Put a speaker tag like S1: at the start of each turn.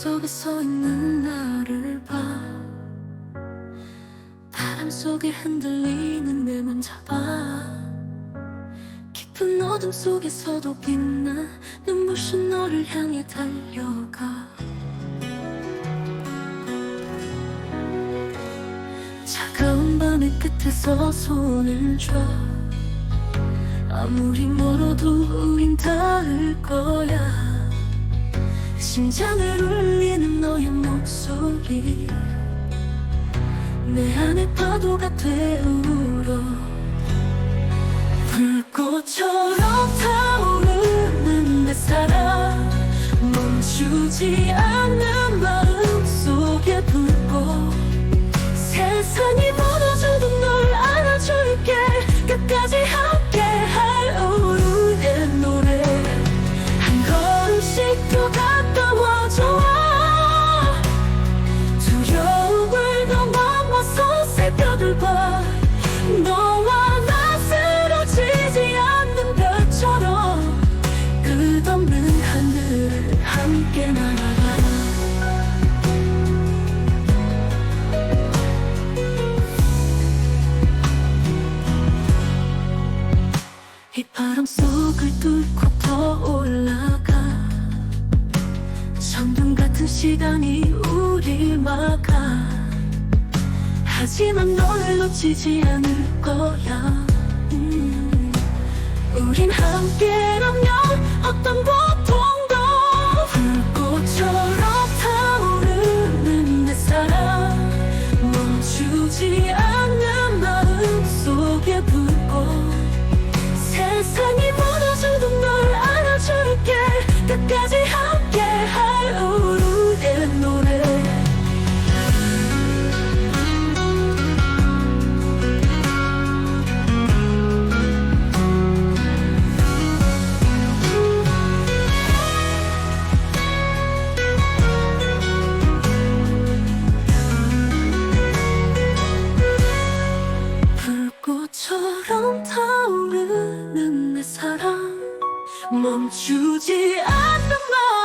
S1: 속에 서 있는 나를 봐. 바람 속에 흔들리는 내 맘 잡아. 깊은 어둠 속에서도 빛나. 눈부신 너를 향해 달려가. 차가운 밤의 끝에서 손을 줘. 아무리 멀어도 우린 닿을 거야. 심장을 울리는 너의 목소리. 내 안에 파도가 되울어 불꽃처럼 타오르는 내 사랑. 멈추지 않는 없는 하늘을 함께 날아가 이 바람 속을 뚫고 더 올라가. 천둥 같은 시간이 우릴 막아 하지만 널 놓치지 않을 거야. 음, 우린 함께라면 어떤 멈추지 않는 마음 속에 멈추지 않는 마